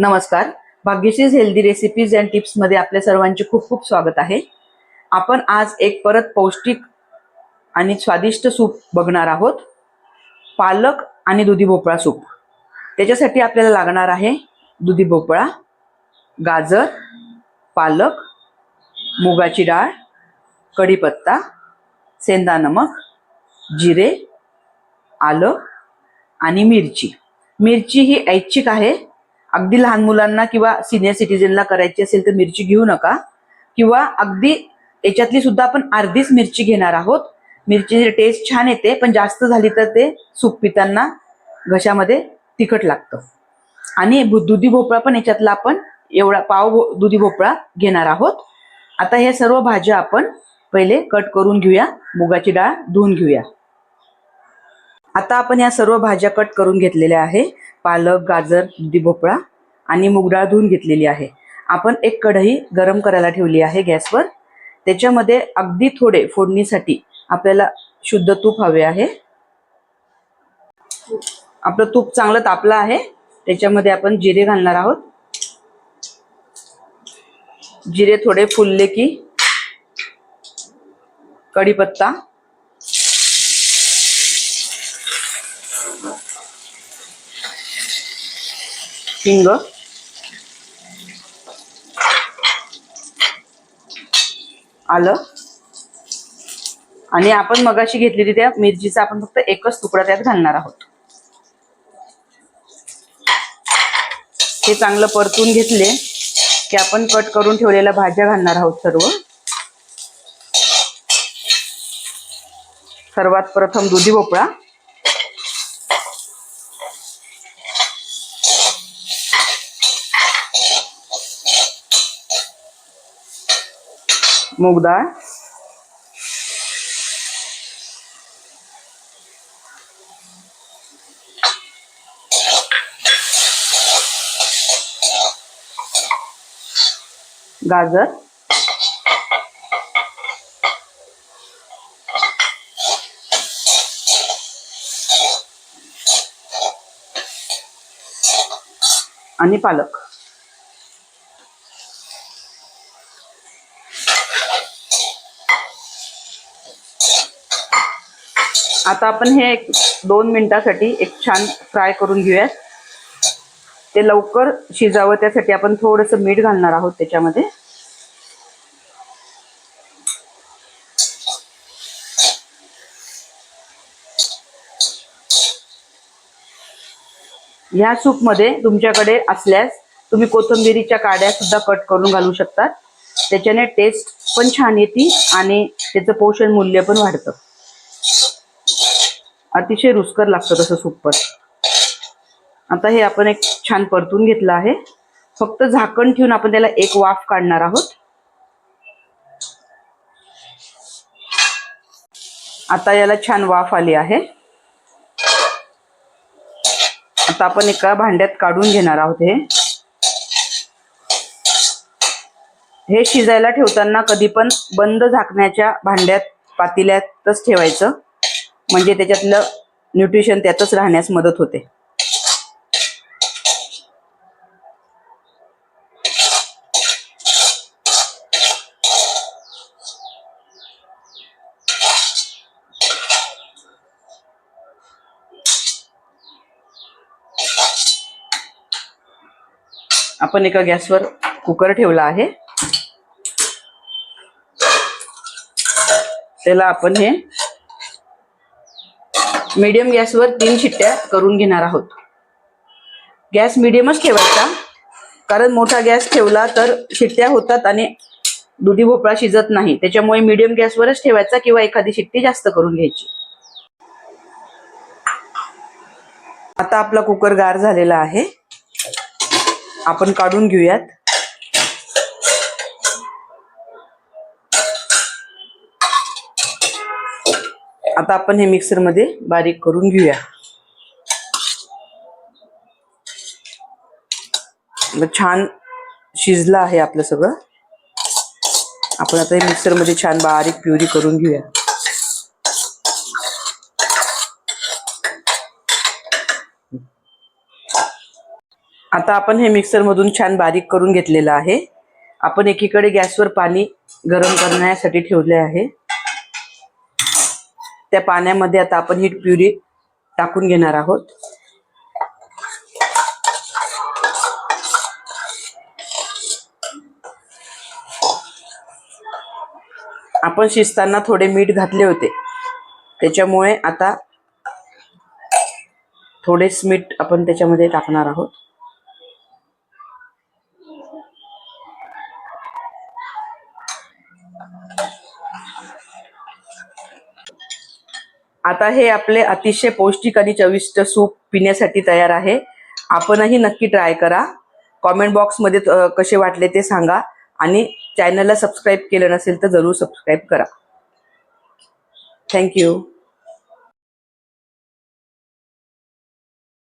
नमस्कार. भाग्यशीज healthy recipes and टिप्समध्ये आपल्या सर्वांचे खूप खूप स्वागत आहे. आपण आज एक परत पौष्टिक आणि स्वादिष्ट सूप बघणार आहोत. पालक आणि दुधी भोपळा सूप. त्याच्यासाठी आपल्याला लागणार आहे दुधी भोपळा गाजर पालक मुगाची डाळ कढीपत्ता सेंदा नमक जिरे आलं आणि मिरची. मिरची ही ऐच्छिक आहे. अगदी लहान मुलांना किंवा सिनियर सिटीजनला करायची असेल तर मिरची घेऊ नका. किंवा अगदी याच्यातली सुद्धा आपण अर्धीच मिरची घेणार आहोत. मिरचीची टेस्ट छान येते पण जास्त झाली तर ते सूप पिताना घशामध्ये तिखट लागतं. आणि दुधी भोपळा पण याच्यातला आपण एवढा पाव दुधी भोपळा घेणार आहोत. आता हे सर्व भाज्या आपण पहिले कट करून घेऊया. मुगाची डाळ धुवून घेऊया. आता आपण या सर्व भाज्या कट करून घेतलेल्या आहे. पालक गाजर दुधी भोपळा आणि मुगडाळ धुवून घेतलेली आहे. आपण एक कढई गरम करायला ठेवली आहे गॅसवर. त्याच्यामध्ये अगदी थोडे फोडणीसाठी आपल्याला शुद्ध तूप हवे आहे. आपलं तूप चांगलं तापलं आहे. त्याच्यामध्ये आपण जिरे घालणार आहोत. जिरे थोडे फुलले की कढीपत्ता. हिंग आलं. आणि आपण मगाशी घेतलेली त्या मिरचीचा आपण फक्त एकच तुकडा त्यात घालणार आहोत. हे चांगलं परतून घेतले की आपण कट करून ठेवलेल्या भाज्या घालणार आहोत सर्व. सर्वात प्रथम दुधी भोपळा. मूग डाळ गाजर आणि पालक आता आपण हे एक दोन मिनिटासाठी एक छान फ्राय करून घेऊयात. ते लवकर शिजावं त्यासाठी आपण थोडस मीठ घालणार आहोत त्याच्यामध्ये. ह्या सूपमध्ये तुमच्याकडे असल्यास तुम्ही कोथिंबिरीच्या काड्या सुद्धा कट करून घालू शकतात. त्याच्याने टेस्ट पण छान येते आणि त्याचं पोषण मूल्य पण वाढतं. अतिशय रुचकर लागतं तसं सुपर आता हे आपण एक छान परतून घेतलं आहे. फक्त झाकण ठेवून आपण त्याला एक वाफ काढणार आहोत. आता याला छान वाफ आली आहे. आता आपण एका भांड्यात काढून घेणार आहोत हे. हे शिजायला ठेवताना कधी पण बंद झाकण्याच्या भांड्यात पातेल्यातच ठेवायचं. म्हणजे त्याच्यातलं न्यूट्रिशन त्यातच राहण्यास मदत होते. आपण एका गॅसवर कुकर ठेवला आहे. त्याला आपण हे मीडियम गॅसवर तीन शिट्ट्या करून घेणार आहोत. गॅस मीडियमच ठेवायचा. कारण मोठा गॅस ठेवला तर शिट्ट्या होतात आणि दुधी भोपळा शिजत नाही. त्याच्यामुळे मीडियम गॅसवरच ठेवायचा किंवा एखादी शिट्टी जास्त करून घ्यायची. आता आपला कुकर गार झालेला आहे. आपण काढून घेऊयात. आता आपण हे मिक्सरमध्ये बारीक करून घेऊया. छान शिजलं आहे आपलं सगळं. आपण आता हे मिक्सरमध्ये छान बारीक प्युरी करून घेऊया. आता आपण हे मिक्सरमधून छान बारीक करून घेतलेलं आहे. आपण एकीकडे गॅसवर पाणी गरम करण्यासाठी ठेवले आहे. त्या पाण्यामध्ये आता आपण ही प्युरी टाकून घेणार आहोत. आपण शिजताना थोडे मीठ घातले होते. त्याच्यामुळे आता थोडेच मीठ आपण त्याच्यामध्ये टाकणार आहोत. आता हे आपले अतिशय पौष्टिक आणि चविष्ट सूप पिण्यासाठी तयार आहे. आपणही नक्की ट्राय करा. कॉमेंट बॉक्समध्ये कसे वाटले ते सांगा. आणि चॅनलला सबस्क्राईब केलं नसेल तर जरूर सबस्क्राईब करा. थँक्यू